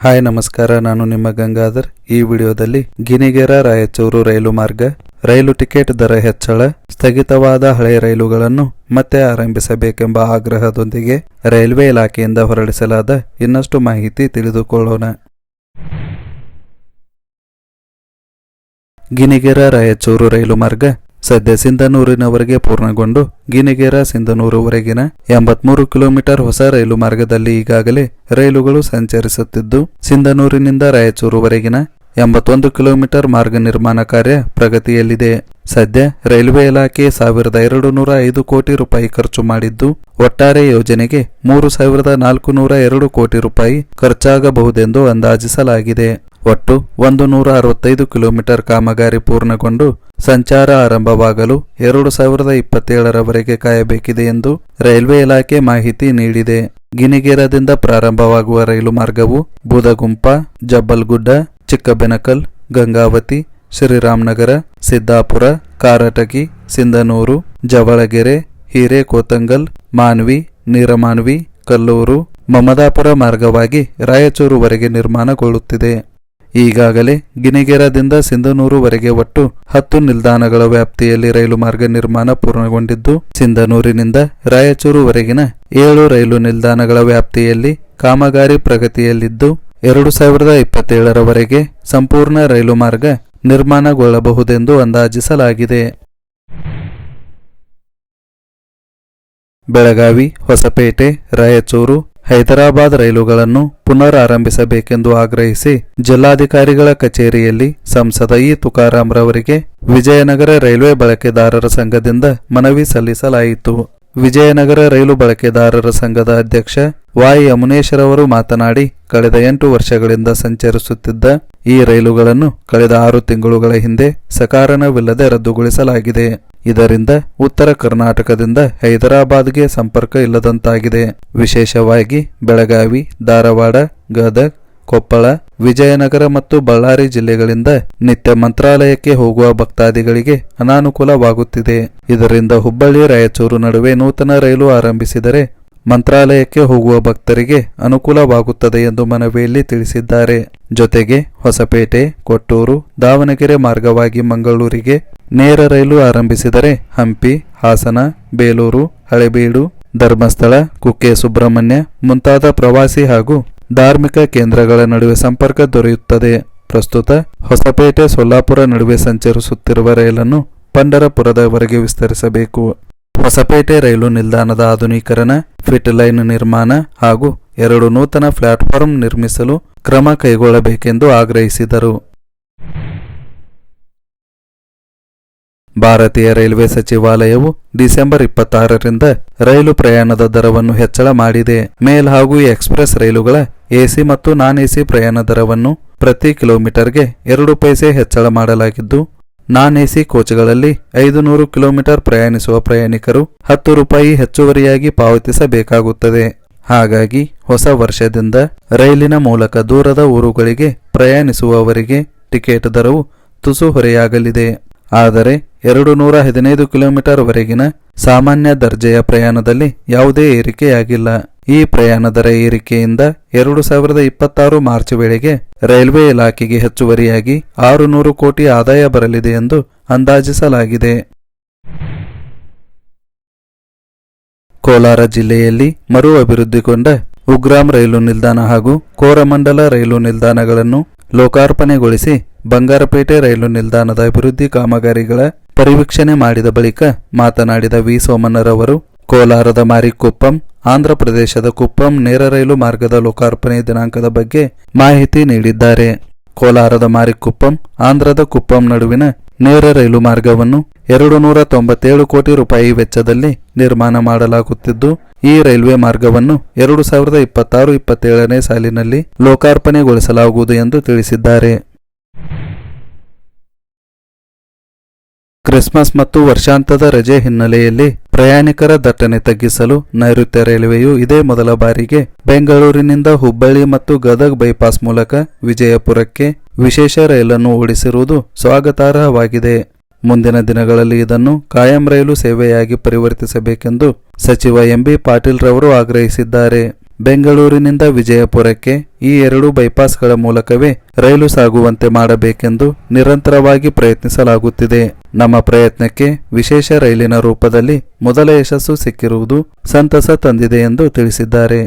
Hi, ನಮಸ್ಕಾರ. ನಾನು ನಿಮ್ಮ ಗಂಗಾಧರ್. ಈ ವಿಡಿಯೋದಲ್ಲಿ ಗಿನಿಗೆರ ರಾಯಚೂರು ರೈಲು ಮಾರ್ಗ, ರೈಲು ಟಿಕೆಟ್ ದರ ಹೆಚ್ಚಳ, ಸ್ಥಗಿತವಾದ ಹಳೆಯ ರೈಲುಗಳನ್ನು ಮತ್ತೆ ಆರಂಭಿಸಬೇಕೆಂಬ ಆಗ್ರಹದೊಂದಿಗೆ ರೈಲ್ವೆ ಇಲಾಖೆಯಿಂದ ಹೊರಡಿಸಲಾದ ಇನ್ನಷ್ಟು ಮಾಹಿತಿ ತಿಳಿದುಕೊಳ್ಳೋಣ. ಗಿನಿಗೆರ ರಾಯಚೂರು ರೈಲು ಮಾರ್ಗ ಸದ್ಯ ಸಿಂಧನೂರಿನವರೆಗೆ ಪೂರ್ಣಗೊಂಡು ಗಿನಿಗೇರ ಸಿಂಧನೂರುವರೆಗಿನ ಎಂಬತ್ಮೂರು ಕಿಲೋಮೀಟರ್ ಹೊಸ ರೈಲು ಮಾರ್ಗದಲ್ಲಿ ಈಗಾಗಲೇ ರೈಲುಗಳು ಸಂಚರಿಸುತ್ತಿದ್ದು, ಸಿಂಧನೂರಿನಿಂದ ರಾಯಚೂರುವರೆಗಿನ ಎಂಬತ್ತೊಂದು ಕಿಲೋಮೀಟರ್ ಮಾರ್ಗ ನಿರ್ಮಾಣ ಕಾರ್ಯ ಪ್ರಗತಿಯಲ್ಲಿದೆ. ಸದ್ಯ ರೈಲ್ವೆ ಇಲಾಖೆ ಸಾವಿರದ ಎರಡು ನೂರ ಐದು ಕೋಟಿ ರೂಪಾಯಿ ಖರ್ಚು ಮಾಡಿದ್ದು, ಒಟ್ಟಾರೆ ಯೋಜನೆಗೆ ಮೂರು ಸಾವಿರದ ನಾಲ್ಕು ನೂರ ಎರಡು ಕೋಟಿ ರೂಪಾಯಿ ಖರ್ಚಾಗಬಹುದೆಂದು ಅಂದಾಜಿಸಲಾಗಿದೆ. ಒಟ್ಟು ಒಂದು ನೂರ ಅರವತ್ತೈದು ಕಿಲೋಮೀಟರ್ ಕಾಮಗಾರಿ ಪೂರ್ಣಗೊಂಡು ಸಂಚಾರ ಆರಂಭವಾಗಲು ಎರಡು ಸಾವಿರದ ಇಪ್ಪತ್ತೇಳರವರೆಗೆ ಕಾಯಬೇಕಿದೆ ಎಂದು ರೈಲ್ವೆ ಇಲಾಖೆ ಮಾಹಿತಿ ನೀಡಿದೆ. ಗಿನಿಗೇರದಿಂದ ಪ್ರಾರಂಭವಾಗುವ ರೈಲು ಮಾರ್ಗವು ಬೂದಗುಂಪ, ಜಬ್ಬಲ್ಗುಡ್ಡ, ಚಿಕ್ಕಬೆನಕಲ್, ಗಂಗಾವತಿ, ಶ್ರೀರಾಮನಗರ, ಸಿದ್ದಾಪುರ, ಕಾರಟಗಿ, ಸಿಂಧನೂರು, ಜವಳಗೆರೆ, ಹಿರೇಕೋತಂಗಲ್, ಮಾನ್ವಿ, ನೀರಮಾನ್ವಿ, ಕಲ್ಲೂರು, ಮಮದಾಪುರ ಮಾರ್ಗವಾಗಿ ರಾಯಚೂರುವರೆಗೆ ನಿರ್ಮಾಣಗೊಳ್ಳುತ್ತಿದೆ. ಈಗಾಗಲೇ ಗಿನಿಗೆರದಿಂದ ಸಿಂಧನೂರುವರೆಗೆ ಒಟ್ಟು ಹತ್ತು ನಿಲ್ದಾಣಗಳ ವ್ಯಾಪ್ತಿಯಲ್ಲಿ ರೈಲು ಮಾರ್ಗ ನಿರ್ಮಾಣ ಪೂರ್ಣಗೊಂಡಿದ್ದು, ಸಿಂಧನೂರಿನಿಂದ ರಾಯಚೂರುವರೆಗಿನ ಏಳು ರೈಲು ನಿಲ್ದಾಣಗಳ ವ್ಯಾಪ್ತಿಯಲ್ಲಿ ಕಾಮಗಾರಿ ಪ್ರಗತಿಯಲ್ಲಿದ್ದು, ಎರಡು ಸಾವಿರದ ಇಪ್ಪತ್ತೇಳರವರೆಗೆ ಸಂಪೂರ್ಣ ರೈಲು ಮಾರ್ಗ ನಿರ್ಮಾಣಗೊಳ್ಳಬಹುದೆಂದು ಅಂದಾಜಿಸಲಾಗಿದೆ. ಬೆಳಗಾವಿ, ಹೊಸಪೇಟೆ, ರಾಯಚೂರು ಹೈದರಾಬಾದ್ ರೈಲುಗಳನ್ನು ಪುನರ್ ಆರಂಭಿಸಬೇಕೆಂದು ಆಗ್ರಹಿಸಿ ಜಿಲ್ಲಾಧಿಕಾರಿಗಳ ಕಚೇರಿಯಲ್ಲಿ ಸಂಸದ ಇ ತುಕಾರಾಂ ರವರಿಗೆ ವಿಜಯನಗರ ರೈಲ್ವೆ ಬಳಕೆದಾರರ ಸಂಘದಿಂದ ಮನವಿ ಸಲ್ಲಿಸಲಾಯಿತು. ವಿಜಯನಗರ ರೈಲು ಬಳಕೆದಾರರ ಸಂಘದ ಅಧ್ಯಕ್ಷ ವಾಯ್ ಯಮುನೇಶ್ವರವರು ಮಾತನಾಡಿ, ಕಳೆದ ಎಂಟು ವರ್ಷಗಳಿಂದ ಸಂಚರಿಸುತ್ತಿದ್ದ ಈ ರೈಲುಗಳನ್ನು ಕಳೆದ ಆರು ತಿಂಗಳುಗಳ ಹಿಂದೆ ಸಕಾರಣವಿಲ್ಲದೆ ರದ್ದುಗೊಳಿಸಲಾಗಿದೆ. ಇದರಿಂದ ಉತ್ತರ ಕರ್ನಾಟಕದಿಂದ ಹೈದರಾಬಾದ್ಗೆ ಸಂಪರ್ಕ ಇಲ್ಲದಂತಾಗಿದೆ. ವಿಶೇಷವಾಗಿ ಬೆಳಗಾವಿ, ಧಾರವಾಡ, ಗದಗ್, ಕೊಪ್ಪಳ, ವಿಜಯನಗರ ಮತ್ತು ಬಳ್ಳಾರಿ ಜಿಲ್ಲೆಗಳಿಂದ ನಿತ್ಯ ಮಂತ್ರಾಲಯಕ್ಕೆ ಹೋಗುವ ಭಕ್ತಾದಿಗಳಿಗೆ ಅನಾನುಕೂಲವಾಗುತ್ತಿದೆ. ಇದರಿಂದ ಹುಬ್ಬಳ್ಳಿ, ರಾಯಚೂರು ನಡುವೆ ನೂತನ ರೈಲು ಆರಂಭಿಸಿದರೆ ಮಂತ್ರಾಲಯಕ್ಕೆ ಹೋಗುವ ಭಕ್ತರಿಗೆ ಅನುಕೂಲವಾಗುತ್ತದೆ ಎಂದು ಮನವಿಯಲ್ಲಿ ತಿಳಿಸಿದ್ದಾರೆ. ಜೊತೆಗೆ ಹೊಸಪೇಟೆ, ಕೊಟ್ಟೂರು, ದಾವಣಗೆರೆ ಮಾರ್ಗವಾಗಿ ಮಂಗಳೂರಿಗೆ ನೇರ ರೈಲು ಆರಂಭಿಸಿದರೆ ಹಂಪಿ, ಹಾಸನ, ಬೇಲೂರು, ಹಳೆಬೀಡು, ಧರ್ಮಸ್ಥಳ ಕುಕ್ಕೆ ಸುಬ್ರಹ್ಮಣ್ಯ ಮುಂತಾದ ಪ್ರವಾಸಿ ಹಾಗೂ ಧಾರ್ಮಿಕ ಕೇಂದ್ರಗಳ ನಡುವೆ ಸಂಪರ್ಕ ದೊರೆಯುತ್ತದೆ. ಪ್ರಸ್ತುತ ಹೊಸಪೇಟೆ ಸೊಲ್ಲಾಪುರ ನಡುವೆ ಸಂಚರಿಸುತ್ತಿರುವ ರೈಲನ್ನು ಪಂಡರಪುರದವರೆಗೆ ವಿಸ್ತರಿಸಬೇಕು. ಹೊಸಪೇಟೆ ರೈಲು ನಿಲ್ದಾಣದ ಆಧುನೀಕರಣ, ಫಿಟ್ ಲೈನ್ ನಿರ್ಮಾಣ ಹಾಗೂ ಎರಡು ನೂತನ ಪ್ಲಾಟ್ಫಾರ್ಮ್ ನಿರ್ಮಿಸಲು ಕ್ರಮ ಕೈಗೊಳ್ಳಬೇಕೆಂದು ಆಗ್ರಹಿಸಿದರು. ಭಾರತೀಯ ರೈಲ್ವೆ ಸಚಿವಾಲಯವು ಡಿಸೆಂಬರ್ ಇಪ್ಪತ್ತಾರರಿಂದ ರೈಲು ಪ್ರಯಾಣದ ದರವನ್ನು ಹೆಚ್ಚಳ ಮಾಡಿದೆ. ಮೇಲ್ ಹಾಗೂ ಎಕ್ಸ್ಪ್ರೆಸ್ ರೈಲುಗಳ ಎಸಿ ಮತ್ತು ನಾನ್ ಎಸಿ ಪ್ರಯಾಣ ದರವನ್ನು ಪ್ರತಿ ಕಿಲೋಮೀಟರ್ಗೆ ಎರಡು ಪೈಸೆ ಹೆಚ್ಚಳ ಮಾಡಲಾಗಿದ್ದು ನಾನ್ ಎಸಿ ಕೋಚ್ಗಳಲ್ಲಿ ಐದು ನೂರು ಕಿಲೋಮೀಟರ್ ಪ್ರಯಾಣಿಸುವ ಪ್ರಯಾಣಿಕರು ಹತ್ತು ರೂಪಾಯಿ ಹೆಚ್ಚುವರಿಯಾಗಿ ಪಾವತಿಸಬೇಕಾಗುತ್ತದೆ. ಹಾಗಾಗಿ ಹೊಸ ವರ್ಷದಿಂದ ರೈಲಿನ ಮೂಲಕ ದೂರದ ಊರುಗಳಿಗೆ ಪ್ರಯಾಣಿಸುವವರಿಗೆ ಟಿಕೆಟ್ ದರವು ತುಸು ಹೊರೆಯಾಗಲಿದೆ. ಆದರೆ ಎರಡು ನೂರ ಹದಿನೈದು ಕಿಲೋಮೀಟರ್ ವರೆಗಿನ ಸಾಮಾನ್ಯ ದರ್ಜೆಯ ಪ್ರಯಾಣದಲ್ಲಿ ಯಾವುದೇ ಏರಿಕೆಯಾಗಿಲ್ಲ. ಈ ಪ್ರಯಾಣ ದರ ಏರಿಕೆಯಿಂದ ಎರಡು ಸಾವಿರದ ಇಪ್ಪತ್ತಾರು ಮಾರ್ಚ್ ವೇಳೆಗೆ ರೈಲ್ವೆ ಇಲಾಖೆಗೆ ಹೆಚ್ಚುವರಿಯಾಗಿ ಆರು ನೂರು ಕೋಟಿ ಆದಾಯ ಬರಲಿದೆ ಎಂದು ಅಂದಾಜಿಸಲಾಗಿದೆ. ಕೋಲಾರ ಜಿಲ್ಲೆಯಲ್ಲಿ ಮರು ಅಭಿವೃದ್ಧಿಗೊಂಡ ಉಗ್ರಾಂ ರೈಲು ನಿಲ್ದಾಣ ಹಾಗೂ ಕೋರಮಂಡಲ ರೈಲು ನಿಲ್ದಾಣಗಳನ್ನು ಲೋಕಾರ್ಪಣೆಗೊಳಿಸಿ ಬಂಗಾರಪೇಟೆ ರೈಲು ನಿಲ್ದಾಣದ ಅಭಿವೃದ್ಧಿ ಕಾಮಗಾರಿಗಳ ಪರಿವೀಕ್ಷಣೆ ಮಾಡಿದ ಬಳಿಕ ಮಾತನಾಡಿದ ವಿ ಸೋಮಣ್ಣರವರು ಕೋಲಾರದ ಮಾರಿಕುಪ್ಪಂ ಆಂಧ್ರಪ್ರದೇಶದ ಕುಪ್ಪಂ ನೇರ ರೈಲು ಮಾರ್ಗದ ಲೋಕಾರ್ಪಣೆ ದಿನಾಂಕದ ಬಗ್ಗೆ ಮಾಹಿತಿ ನೀಡಿದ್ದಾರೆ. ಕೋಲಾರದ ಮಾರಿಕುಪ್ಪಂ, ಆಂಧ್ರದ ಕುಪ್ಪಂ ನಡುವಿನ ನೇರ ರೈಲು ಮಾರ್ಗವನ್ನು ಎರಡು ನೂರ ತೊಂಬತ್ತೇಳು ಕೋಟಿ ರೂಪಾಯಿ ವೆಚ್ಚದಲ್ಲಿ ನಿರ್ಮಾಣ ಮಾಡಲಾಗುತ್ತಿದ್ದು, ಈ ರೈಲ್ವೆ ಮಾರ್ಗವನ್ನು ಎರಡು ಸಾವಿರದ ಇಪ್ಪತ್ತಾರು ಇಪ್ಪತ್ತೇಳನೇ ಸಾಲಿನಲ್ಲಿ ಲೋಕಾರ್ಪಣೆಗೊಳಿಸಲಾಗುವುದು ಎಂದು ತಿಳಿಸಿದ್ದಾರೆ. ಕ್ರಿಸ್ಮಸ್ ಮತ್ತು ವರ್ಷಾಂತದ ರಜೆ ಹಿನ್ನೆಲೆಯಲ್ಲಿ ಪ್ರಯಾಣಿಕರ ದಟ್ಟಣೆ ತಗ್ಗಿಸಲು ನೈಋತ್ಯ ರೈಲ್ವೆಯು ಇದೇ ಮೊದಲ ಬಾರಿಗೆ ಬೆಂಗಳೂರಿನಿಂದ ಹುಬ್ಬಳ್ಳಿ ಮತ್ತು ಗದಗ್ ಬೈಪಾಸ್ ಮೂಲಕ ವಿಜಯಪುರಕ್ಕೆ ವಿಶೇಷ ರೈಲನ್ನು ಓಡಿಸಿರುವುದು ಸ್ವಾಗತಾರ್ಹವಾಗಿದೆ. ಮುಂದಿನ ದಿನಗಳಲ್ಲಿ ಇದನ್ನು ಕಾಯಂ ರೈಲು ಸೇವೆಯಾಗಿ ಪರಿವರ್ತಿಸಬೇಕೆಂದು ಸಚಿವ ಎಂಬಿ ಪಾಟೀಲ್ ರವರು ಆಗ್ರಹಿಸಿದ್ದಾರೆ. ಬೆಂಗಳೂರಿನಿಂದ ವಿಜಯಪುರಕ್ಕೆ ಈ ಎರಡು ಬೈಪಾಸ್ಗಳ ಮೂಲಕವೇ ರೈಲು ಸಾಗುವಂತೆ ಮಾಡಬೇಕೆಂದು ನಿರಂತರವಾಗಿ ಪ್ರಯತ್ನಿಸಲಾಗುತ್ತಿದೆ. ನಮ್ಮ ಪ್ರಯತ್ನಕ್ಕೆ ವಿಶೇಷ ರೈಲಿನ ರೂಪದಲ್ಲಿ ಮೊದಲ ಯಶಸ್ಸು ಸಿಕ್ಕಿರುವುದು ಸಂತಸ ತಂದಿದೆ ಎಂದು ತಿಳಿಸಿದ್ದಾರೆ.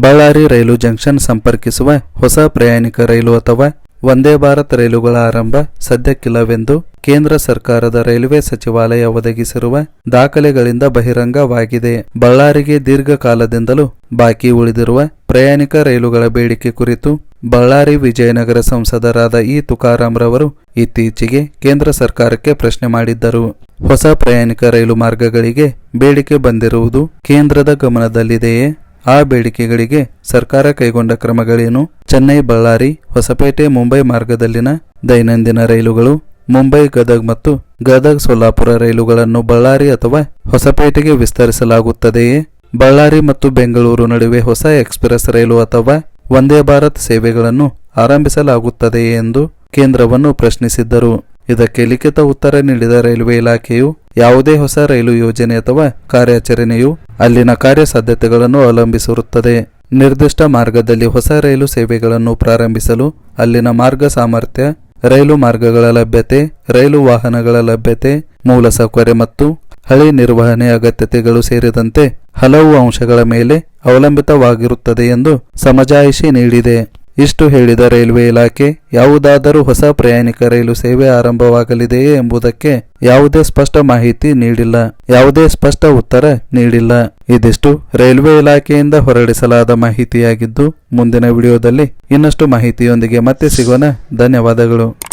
ಬಳ್ಳಾರಿ ರೈಲು ಜಂಕ್ಷನ್ ಸಂಪರ್ಕಿಸುವ ಹೊಸ ಪ್ರಯಾಣಿಕ ರೈಲು ಅಥವಾ ವಂದೇ ಭಾರತ್ ರೈಲುಗಳ ಆರಂಭ ಸದ್ಯಕ್ಕಿಲ್ಲವೆಂದು ಕೇಂದ್ರ ಸರ್ಕಾರದ ರೈಲ್ವೆ ಸಚಿವಾಲಯ ಒದಗಿಸಿರುವ ದಾಖಲೆಗಳಿಂದ ಬಹಿರಂಗವಾಗಿದೆ. ಬಳ್ಳಾರಿಗೆ ದೀರ್ಘಕಾಲದಿಂದಲೂ ಬಾಕಿ ಉಳಿದಿರುವ ಪ್ರಯಾಣಿಕ ರೈಲುಗಳ ಬೇಡಿಕೆ ಕುರಿತು ಬಳ್ಳಾರಿ ವಿಜಯನಗರ ಸಂಸದರಾದ ಇ ತುಕಾರಾಂ ರವರು ಇತ್ತೀಚೆಗೆ ಕೇಂದ್ರ ಸರ್ಕಾರಕ್ಕೆ ಪ್ರಶ್ನೆ ಮಾಡಿದ್ದರು. ಹೊಸ ಪ್ರಯಾಣಿಕ ರೈಲು ಮಾರ್ಗಗಳಿಗೆ ಬೇಡಿಕೆ ಬಂದಿರುವುದು ಕೇಂದ್ರದ ಗಮನದಲ್ಲಿದೆಯೇ? ಆ ಬೇಡಿಕೆಗಳಿಗೆ ಸರ್ಕಾರ ಕೈಗೊಂಡ ಕ್ರಮಗಳೇನು? ಚೆನ್ನೈ ಬಳ್ಳಾರಿ, ಹೊಸಪೇಟೆ, ಮುಂಬೈ ಮಾರ್ಗದಲ್ಲಿನ ದೈನಂದಿನ ರೈಲುಗಳು. ಮುಂಬೈ, ಗದಗ್ ಮತ್ತು ಗದಗ್, ಸೊಲ್ಲಾಪುರ ರೈಲುಗಳನ್ನು ಬಳ್ಳಾರಿ ಅಥವಾ ಹೊಸಪೇಟೆಗೆ ವಿಸ್ತರಿಸಲಾಗುತ್ತದೆಯೇ? ಬಳ್ಳಾರಿ ಮತ್ತು ಬೆಂಗಳೂರು ನಡುವೆ ಹೊಸ ಎಕ್ಸ್ಪ್ರೆಸ್ ರೈಲು ಅಥವಾ ವಂದೇ ಭಾರತ್ ಸೇವೆಗಳನ್ನು ಆರಂಭಿಸಲಾಗುತ್ತದೆಯೇ ಎಂದು ಕೇಂದ್ರವನ್ನು ಪ್ರಶ್ನಿಸಿದ್ದರು. ಇದಕ್ಕೆ ಲಿಖಿತ ಉತ್ತರ ನೀಡಿದ ರೈಲ್ವೆ ಇಲಾಖೆಯು, ಯಾವುದೇ ಹೊಸ ರೈಲು ಯೋಜನೆ ಅಥವಾ ಕಾರ್ಯಾಚರಣೆಯು ಅಲ್ಲಿನ ಕಾರ್ಯಸಾಧ್ಯತೆಗಳನ್ನು ಅವಲಂಬಿಸಿರುತ್ತದೆ. ನಿರ್ದಿಷ್ಟ ಮಾರ್ಗದಲ್ಲಿ ಹೊಸ ರೈಲು ಸೇವೆಗಳನ್ನು ಪ್ರಾರಂಭಿಸಲು ಅಲ್ಲಿನ ಮಾರ್ಗ ಸಾಮರ್ಥ್ಯ, ರೈಲು ಮಾರ್ಗಗಳ ಲಭ್ಯತೆ, ರೈಲು ವಾಹನಗಳ ಲಭ್ಯತೆ ಮೂಲಸೌಕರ್ಯ ಮತ್ತು ಹಳಿ ನಿರ್ವಹಣೆ ಅಗತ್ಯತೆಗಳು ಸೇರಿದಂತೆ ಹಲವು ಅಂಶಗಳ ಮೇಲೆ ಅವಲಂಬಿತವಾಗಿರುತ್ತದೆ ಎಂದು ಸಮಜಾಯಿಷಿ ನೀಡಿದೆ. ಇಷ್ಟು ಹೇಳಿದ ರೈಲ್ವೆ ಇಲಾಖೆ, ಯಾವುದಾದರೂ ಹೊಸ ಪ್ರಯಾಣಿಕ ರೈಲು ಸೇವೆ ಆರಂಭವಾಗಲಿದೆಯೇ ಎಂಬುದಕ್ಕೆ ಯಾವುದೇ ಸ್ಪಷ್ಟ ಮಾಹಿತಿ ನೀಡಿಲ್ಲ. ಯಾವುದೇ ಸ್ಪಷ್ಟ ಉತ್ತರ ನೀಡಿಲ್ಲ. ಇದಿಷ್ಟು ರೈಲ್ವೆ ಇಲಾಖೆಯಿಂದ ಹೊರಡಿಸಲಾದ ಮಾಹಿತಿಯಾಗಿದ್ದು, ಮುಂದಿನ ವಿಡಿಯೋದಲ್ಲಿ ಇನ್ನಷ್ಟು ಮಾಹಿತಿಯೊಂದಿಗೆ ಮತ್ತೆ ಸಿಗೋಣ. ಧನ್ಯವಾದಗಳು.